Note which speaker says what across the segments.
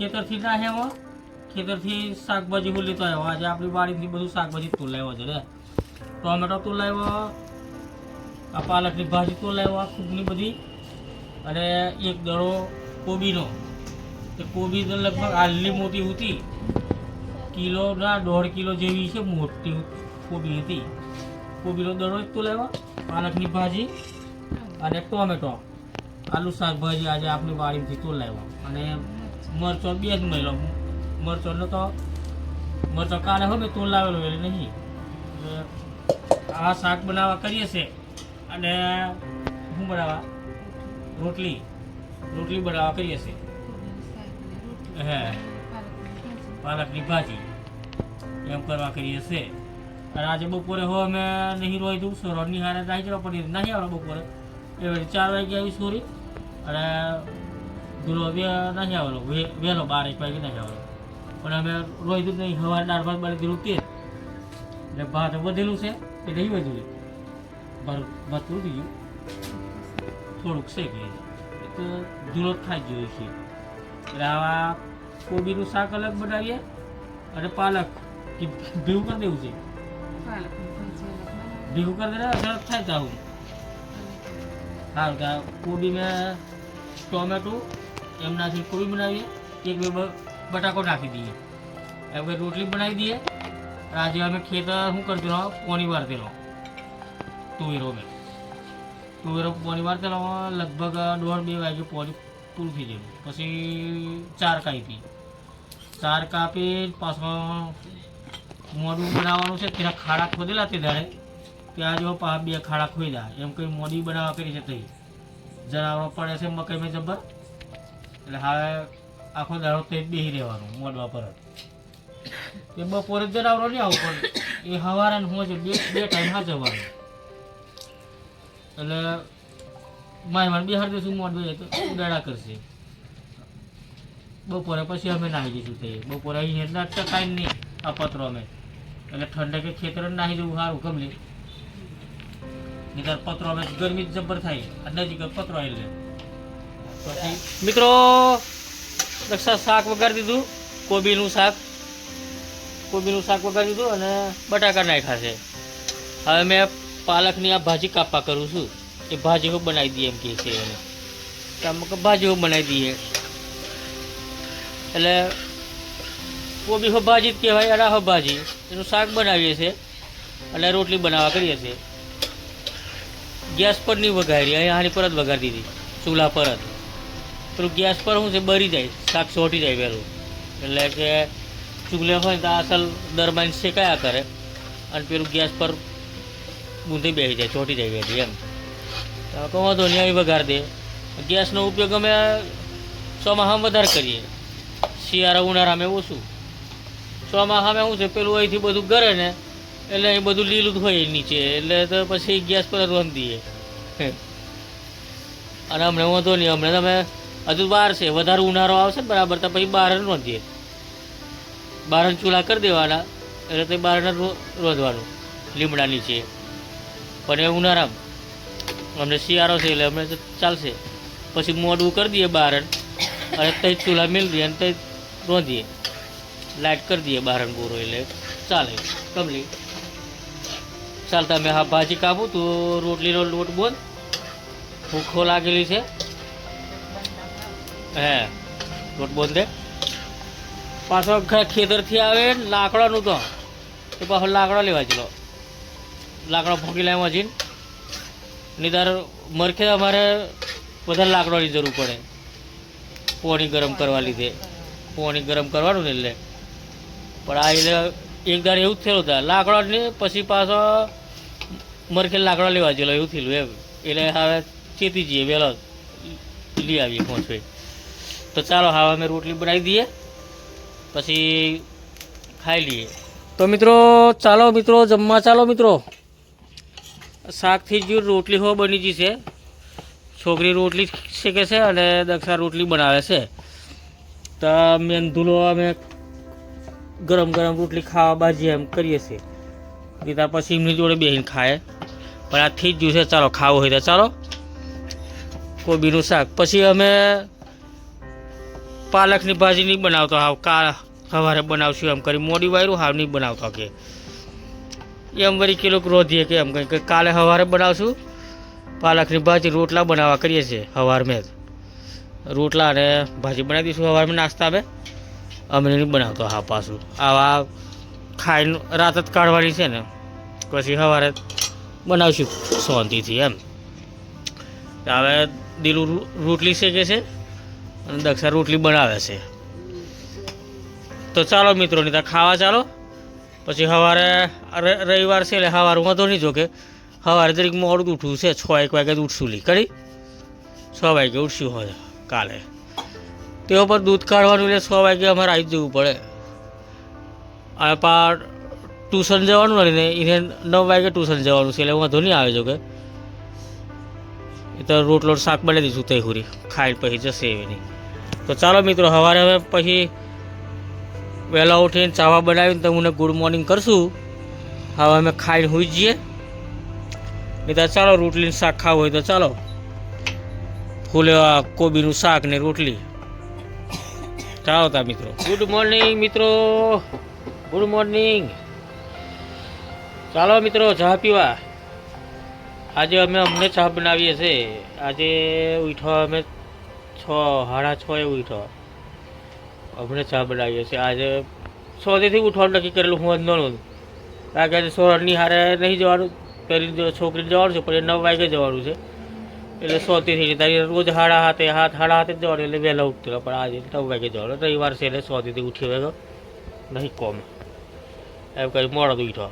Speaker 1: ખેતરથી ના હેવો, ખેતરથી શાકભાજી હું લેતો આવ્યો આજે આપણી વાડીથી બધું શાકભાજી તું લાવ્યો છે રે. ટોમેટો તું લાવ્યો, આ પાલકની ભાજી તો લાવ્યો ખૂબની બધી. અને એક દડો કોબીનો. તે કોબી તો લગભગ આટલી મોટી હતી. કિલો ના દોઢ કિલો જેવી છે, મોટી કોબી હતી. કોબીનો દડો એક તો લાવ્યો, પાલકની ભાજી અને ટોમેટો. આલુ શાકભાજી આજે આપણી વાડીમાંથી તો લાવ્યો. અને મરચો બે જ મળ્યો મરચો નતો મરચો કાલે હવે તો લાવેલો એટલે નહીં. આ શાક બનાવવા કરીએ છે અને શું બનાવવા? રોટલી. રોટલી બનાવવા કરીએ છે. હે. પાલકની ભાજી. એમ કરવા કરીએ છે. અને આજે બપોરે હો અમે નહીં રોઈ દઉં સરોની હારે નાહી જવા પડી. નહીં આવે બપોરે. એ ચાર વાગે આવી સોરી. અને દૂરો બે નહીં આવેલો વહેલો બાર એક વાગે નહીં આવેલો પણ અમે રોઈ દૂધ નહીં સવારે દાળ ભાત બળી દીધું તે એટલે ભાત વધેલું છે એ નહીં વધ્યું ભાત ભાત થઈ ગયું. થોડુંક શેકી એ તો જ ખાઈ ગયો છે. એટલે આવા કોબીનું શાક અલગ બનાવીએ અને પાલક. કે ભીવું કરી દેવું છે. ભીગું કરી દે સરસ થાય તો આવું. સારું કોબી મેં ટોમેટો એમનાથી કોબી બનાવીએ? એક બે બટાકો નાખી દઈએ. બે રોટલી બનાવી દઈએ. આજે અમે ખેતર શું કરી રહો પોણી વાર દેલો તુવેરો મેં તુવેરો પોણી વાર દેલો લગભગ દોઢ બે વાગે પોણી પૂરું થઈ ગયું. પછી ચાર કાપી ચાર કાપી, પાછો મોડું બનાવવાનું છે. તેના ખાડા ખોદેલા તે ધારે. ત્યાં જો પા બે ખાડા ખોઈ ખોદ્યા એમ કંઈ મોડી બનાવવા કરી છે તઈ. જનાવરો પડે છે મકાઈ મેં જબ્બર એટલે હવે આખો દાડો તે બેસી રહેવાનું મોડવા પર એ બપોરે જ જનાવરો નહીં આવું પણ એ હવારે ને હું છે બે બે ટાઈમ હા જવાનું એટલે માય મારે બિહાર દેશું મોડ બે તો ઉડાડા કરશે. બપોરે પછી અમે નાહી જઈશું તે. બપોરે અહીં એટલા ટકાય નહીં, આ પત્રો અમે. એટલે ઠંડકે ખેતર જ નાહી જવું સારું, ગમે. નહીં પત્રો અમે ગરમી જ જબ્બર થાય. નજીક પત્રો એટલે પછી મિત્રો શાક વગાડી દીધું, કોબીનું શાક. કોબીનું શાક વગાડી દીધું અને બટાકા નાખ્યા છે. હવે મેં પાલકની આ ભાજી કાપા કરું છું. એ ભાજી હું બનાવી દઈએ એમ કહે છે એને. તો ભાજી હું બનાવી દઈએ. એટલે કોબી હો ભાજી જ કહેવાય અને હો ભાજી. એનું શાક બનાવીએ છીએ અને રોટલી બનાવવા કરીએ છીએ. ગેસ પર નહીં વઘારી અહીં આની પર જ વઘારી દીધી. ચૂલા પર જ. પેલું ગેસ પર શું છે, બરી જાય, શાક ચોટી જાય પહેલું એટલે કે ચૂલે હોય તો અસલ દરમિયાન શેકાયા કરે. અને પેલું ગેસ પર બૂંધી બેસી જાય, ચોટી જાય વહેલી એમ. તો વાંધો નહીં અહીં વઘાર દે. ગેસનો ઉપયોગ અમે ચોમાસામાં વધારે કરીએ. શિયાળા ઉનાળામાં ઓછું. ચોમાસામાં શું છે, પેલું અહીંથી બધું કરે ને, એટલે એ બધું લીલું હોય નીચે, એટલે તો પછી ગેસ પર જ રાંધીએ અને અમને વાંધો નહીં હમણાં તમે હજુ બહાર છે. વધારે ઉનાળો આવશે ને બરાબર, તો પછી બહાર જ રાંધીએ. બહાર ચૂલા કરી દેવાના, એટલે તે બહાર રોંધવાનું. લીમડા નીચે પણ એ ઉનાળામાં. અમને શિયાળો છે એટલે અમને ચાલશે. પછી મોડું કરી દઈએ બહાર અને તે ચૂલા મેળ દઈએ અને તે રોંધીએ. લાઇટ કરી દઈએ બહાર પૂરો એટલે. ચાલે, કમલી. ચાલતા મેં હા ભાજી કાપું તો. રોટલીનો લોટ બોલ. ભૂખો લાગેલી છે. હે રોટ બોંધે પાછો ખેતરથી આવે, લાકડાનું તો. એ પાછો લાકડા લેવા ચલો. લાકડા ફોકી લાવવા જઈને નિદાર મરખે અમારે વધારે લાકડાની જરૂર પડે. પોણી ગરમ કરવા લીધે. પોણી ગરમ કરવાનું ને એટલે. પણ આ એટલે એક દાડ એવું જ થયેલું હતા લાકડાને પછી પાછો મરખે લાકડા લેવા જેલો એવું થયેલું એમ. એટલે હવે ચેતી જઈએ, વહેલો લઈ આવીએ પહોંચવે તો ચાલો હવે અમે રોટલી બનાવી દઈએ. પછી ખાઈ લઈએ. તો મિત્રો, ચાલો મિત્રો, જમવા ચાલો મિત્રો. શાકથી જ રોટલી હો બની ગઈ છે. છોકરી રોટલી શેકે છે અને દક્ષા રોટલી બનાવે છે. તો મેં ધૂલો અમે ગરમ ગરમ રોટલી ખાવા બાજી એમ કરીએ છીએ. દીધા પછી એમની જોડે બેહીને ખાય. પણ આ થઈ જ છે ચાલો ખાવું હોય તો ચાલો. કોબીનું શાક. પછી અમે પાલકની ભાજી નહીં બનાવતો, હાવ કાળ સવારે બનાવશું એમ કરી. મોડી વાયરું હાવ નહીં બનાવતો કે. એમ વળી કિલો રોધીએ કે એમ કંઈ કાલે સવારે બનાવશું. પાલકની ભાજી રોટલા બનાવવા કરીએ છીએ સવાર મેં. જ રોટલા અને ભાજી બનાવી દઈશું સવારમાં નાસ્તા અમે અમે નહીં બનાવતો હા પાછું. આવા ખાઈને રાત જ કાઢવાની છે ને. પછી સવારે બનાવશું શાંતિથી એમ. હવે દીલું રોટલી શેકે છે. અને દક્ષા રોટલી બનાવે છે. તો ચાલો મિત્રો, નહીં ખાવા ચાલો. પછી સવારે રવિવાર છે એટલે સવારે વાંધો નહીં જોકે. સવારે તરીક મોડું ઉઠવું છે, છ, એક વાગે ઉઠશું લી. કરી? છ વાગે ઉઠશું હોય કાલે. તેઓ પર દૂધ કાઢવાનું એટલે છ વાગે અમારે આવી જવું પડે. અને પા ટ્યુશન જવાનું ને, એને નવ વાગે ટ્યુશન જવાનું છે એટલે વાંધો નહીં આવે જો કે એ તો રોટલો શાક બનાવી દઈશું તૈહુરી ખાઈ પછી જશે એવી નહીં. તો ચાલો મિત્રો, સવારે હવે પછી વહેલા ઉઠીને ચાવા બનાવીને તમને ગુડ મોર્નિંગ કરશું. હવે અમે ખાઈને હોઈ જઈએ નહીં તો ચાલો રોટલીનું શાક ખાવું હોય તો ચાલો. ફૂલે કોબીનું શાક ને રોટલી. ચાલો તા મિત્રો. ગુડ મોર્નિંગ મિત્રો. Good morning. ચાલો મિત્રો, ચા પીવા. આજે અમે અમને ચા બનાવીએ છીએ. આજે ઉઠો અમે છ, સાડા છ એ ઉઠો. અમને ચા બનાવીએ છીએ. આજે સોદેથી ઉઠવાનું નક્કી કરેલું હું અંદરનું કારણ કે આજે સોરની હારે નહીં જવાનું. પહેલી છોકરીને જવાનું છે એ નવ વાગે જવાનું છે. એટલે સોતીથી તારી રોજ હાડા હાથે હાથ, હાડા હાથે જવાનું, એટલે વહેલા ઉઠતો પણ આજે નવ વાગે જવાનું. રવિવાર છે એટલે સોતીથી ઉઠી વાગ્યો નહીં કોમ. એમ કરી મોડો ઉઠો.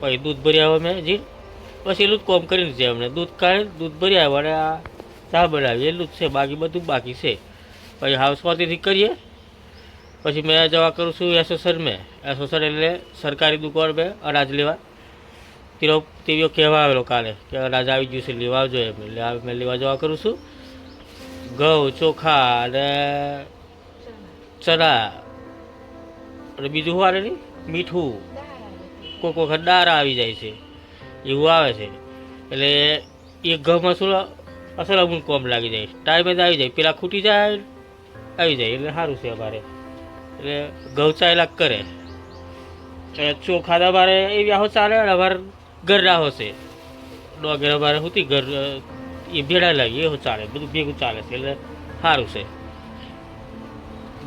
Speaker 1: પછી દૂધ ભરી આવ્યો મેં જી. બસ એટલું જ કોમ કરીને છે અમને. દૂધ કાઢી દૂધ ભરી આવ્યો અને આ ચા બનાવી એટલું જ છે, બાકી બધું બાકી છે. પછી હાઉસ સોતીથી કરીએ પછી મેં જવા કરું છું એસોસર મેં એસોસર એટલે સરકારી દુકાન મેં અનાજ લેવા. તેનો તેવીઓ કહેવા આવેલો કાલે કે અનાજ આવી ગયું છે, લેવા આવજો એમ. એટલે મેં લેવા જવા કરું છું. ઘઉં, ચોખા અને ચણા. અને બીજું શું આવે મીઠું. કોઈક વખત દાળ આવી જાય છે. એવું આવે છે. એટલે એ ઘઉંમાં શું અસલ અમુક કોમ લાગી જાય. ટાઈમે જ આવી જાય. પેલા ખૂટી જાય, આવી જાય. એટલે સારું છે અમારે. એટલે ઘઉં ચાયેલા કરે. ચોખા અમારે એ વ્યાહો ચાલે, અને અમારે ઘરના હોશે. ડોગેર અમારે શું ઘર એ ભેડા લાગી એવું ચાલે. બધું ભેગું ચાલે છે. એટલે સારું છે.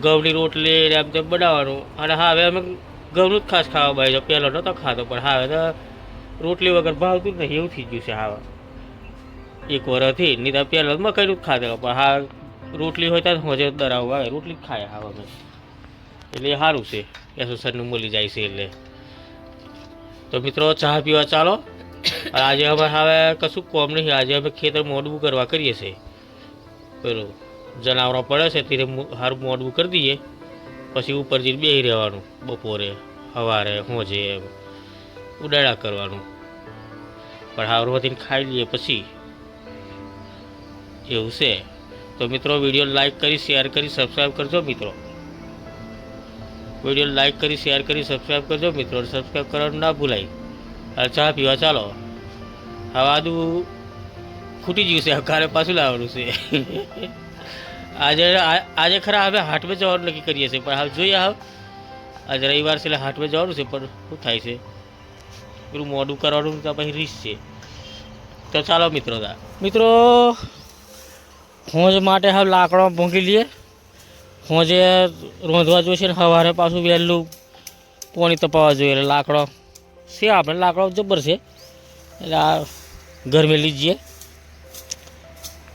Speaker 1: ઘઉંની રોટલી ને એમ તેમ બનાવવાનું. અને હા હવે અમે ઘઉંનું જ ખાસ ખાવા છે પહેલો નહોતો ખાતો પણ હવે તો રોટલી વગર ભાવતું જ નહીં. એવું થઈ ગયું છે હા એક વરસથી નહીં તો પહેલો મકાઈનું જ ખાતા પણ હા, રોટલી હોય તો મજે દરાવ આવે, રોટલી ખાય હા અમે. એટલે સારું છે. એસોસરનું મળી જાય છે એટલે. તો મિત્રો, ચા પીવા ચાલો. આજે અમે હવે કશું કોમ નહીં, આજે અમે ખેતર મોડવું કરવા કરીએ છીએ. પેલું જનાવરો પડે છે, તે સારું મોડવું કરી દઈએ. પછી ઉપર જઈને બેસી રહેવાનું, બપોરે સવારે હોજે એમ. ઉડાડા કરવાનું. પણ હાવરવાથી ખાઈ લઈએ પછી. એવું છે. તો મિત્રો, વીડિયો લાઈક કરી શેર કરી સબસ્ક્રાઈબ કરજો મિત્રો. વીડિયો લાઈક કરી શેર કરી સબસ્ક્રાઈબ કરજો મિત્રો. સબસ્ક્રાઈબ કરવાનું ના ભૂલાય. ચા પીવા ચાલો. હવે આદુ ખૂટી ગયું છે. કાલે પાછું લાવવાનું છે. આજે આજે ખરા હવે હાટમે જવાનું નક્કી કરીએ છીએ. પણ હવે જોઈએ હવે. આજે રવિવાર છે એટલે હાટવે જવાનું છે, પણ શું થાય છે? પેલું મોડું કરવાનું તો પછી રીસ છે. તો ચાલો મિત્રો મિત્રો હોંજ માટે હવે લાકડો ભૂંકી લઈએ. હોંજે રોંધવા જોઈએ ને સવારે પાછું વહેલું પોણી તપાવવા જોઈએ. એટલે લાકડો છે આપણે, લાકડો જબર છે. એટલે આ ગરમે લીજીએ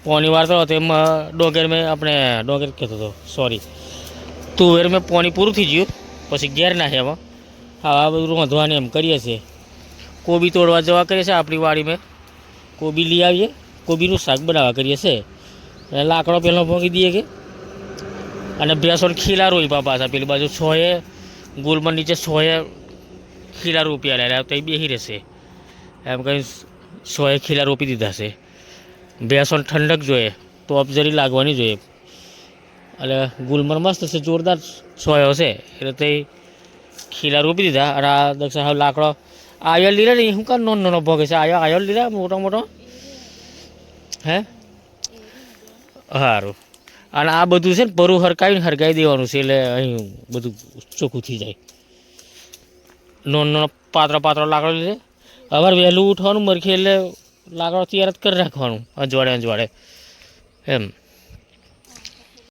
Speaker 1: પોણી વાર તો એમાં ડોંગર મેં આપણે ડોંગર કહેતો હતો સોરી તુવેર મેં પોણી પૂરું થઈ ગયું, પછી ઘેર નાખે એમાં. હા આ બધું રોંધવાને એમ કરીએ છીએ. કોબી તોડવા જવા કરીએ છીએ આપણી વાડીમાં. કોબી લઈ આવીએ, કોબીનું શાક બનાવવા કરીએ છીએ. લાકડો પેલો ભોગી દઈએ કે. અને ભેંસો ખીલા રોપ્યા પાછા. પેલી બાજુ સોએ ગુલમાં નીચે સોએ ખીલા રોપ્યા લે તો એ બેસી રહેશે. એમ કંઈ સોએ ખીલા રોપી દીધા છે. ભેંસોને ઠંડક જોઈએ તો જરી લાગવાની જોઈએ. એટલે ગુલમર મસ્ત છે, જોરદાર સોયો છે. એટલે તે ખીલા રોપી દીધા. અને આ દક્ષિણ હવે લાકડો આયલ લીધા ને શું કાં નાનો નાનો ભોગે છે? આયો આયલ લીધા મોટો મોટો હે? સારું અને આ બધું છે ને પરું હરકાવીને હરકાવી દેવાનું છે એટલે અહીં બધું ચોખ્ખું થઈ જાય. નોન નોનો પાતળો પાતળો લાકડો લીધે. હવે વહેલું ઉઠવાનું મરખી એટલે લાકડો તૈયાર જ કરી રાખવાનું અજવાળે અજવાળે એમ.